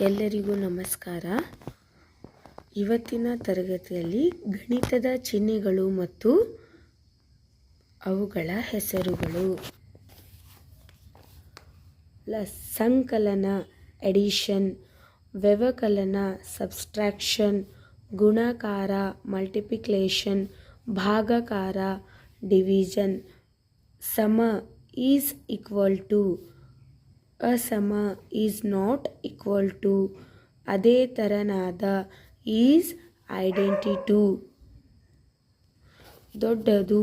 ಎಲ್ಲರಿಗೂ ನಮಸ್ಕಾರ. ಇವತ್ತಿನ ತರಗತಿಯಲ್ಲಿ ಗಣಿತದ ಚಿಹ್ನೆಗಳು ಮತ್ತು ಅವುಗಳ ಹೆಸರುಗಳು. ಸಂಕಲನ ಎಡಿಷನ್ ವ್ಯವಕಲನ, ಸಬ್ಸ್ಟ್ರಾಕ್ಷನ್, ಗುಣಾಕಾರ ಮಲ್ಟಿಪ್ಲಿಕೇಶನ್ ಭಾಗಕಾರ, ಡಿವಿಷನ್, ಸಮ ಈಸ್ ಈಕ್ವಲ್ ಟು ಅಸಮ ಈಸ್ ನಾಟ್ ಈಕ್ವಲ್ ಟು ಅದೇ ತೆರನಾದ ಈಸ್ ಐಡೆಂಟಿಟು ದೊಡ್ಡದು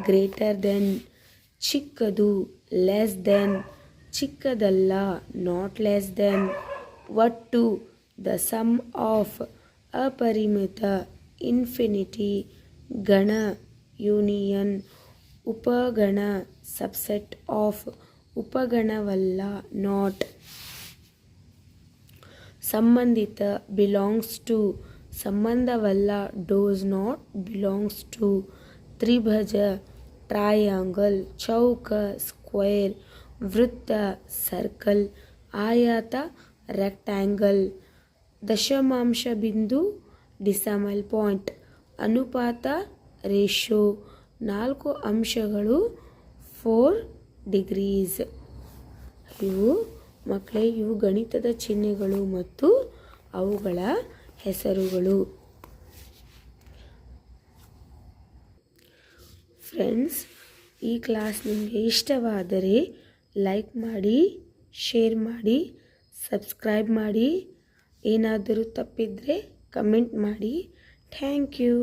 ಗ್ರೇಟರ್ ದೆನ್ ಚಿಕ್ಕದು ಲೆಸ್ ದೆನ್ ಚಿಕ್ಕದಲ್ಲ ನಾಟ್ ಲೆಸ್ ದೆನ್ ಒಟ್ಟು ದ ಸಮ್ ಆಫ್ ಅಪರಿಮಿತ ಇನ್ಫಿನಿಟಿ ಗಣ ಯೂನಿಯನ್ ಉಪಗಣ ಸಬ್ಸೆಟ್ ಆಫ್ ಉಪಗಣವಲ್ಲ ನಾಟ್ ಸಂಬಂಧಿತ ಬಿಲಾಂಗ್ಸ್ ಟು ಸಂಬಂಧವಲ್ಲ ಡೋಸ್ ನಾಟ್ ಬಿಲಾಂಗ್ಸ್ ಟು ತ್ರಿಭಜ ಟ್ರಯಾಂಗಲ್ ಚೌಕ ಸ್ಕ್ವೇರ್ ವೃತ್ತ ಸರ್ಕಲ್ ಆಯಾತ ರೆಕ್ಟ್ಯಾಂಗಲ್ ದಶಮಾಂಶ ಬಿಂದು ಡಿಸಮಲ್ ಪಾಯಿಂಟ್ ಅನುಪಾತ ರೇಷೋ ನಾಲ್ಕು ಅಂಶಗಳು ಫೋರ್ ಡಿಗ್ರೀಸ್ ಇವು ಮಕ್ಕಳೇ ಇವು ಗಣಿತದ ಚಿಹ್ನೆಗಳು ಮತ್ತು ಅವುಗಳ ಹೆಸರುಗಳು. ಫ್ರೆಂಡ್ಸ್ ಈ ಕ್ಲಾಸ್ ನಿಮಗೆ ಇಷ್ಟವಾದರೆ ಲೈಕ್ ಮಾಡಿ ಶೇರ್ ಮಾಡಿ ಸಬ್ಸ್ಕ್ರೈಬ್ ಮಾಡಿ. ಏನಾದರೂ ತಪ್ಪಿದರೆ ಕಮೆಂಟ್ ಮಾಡಿ. Thank you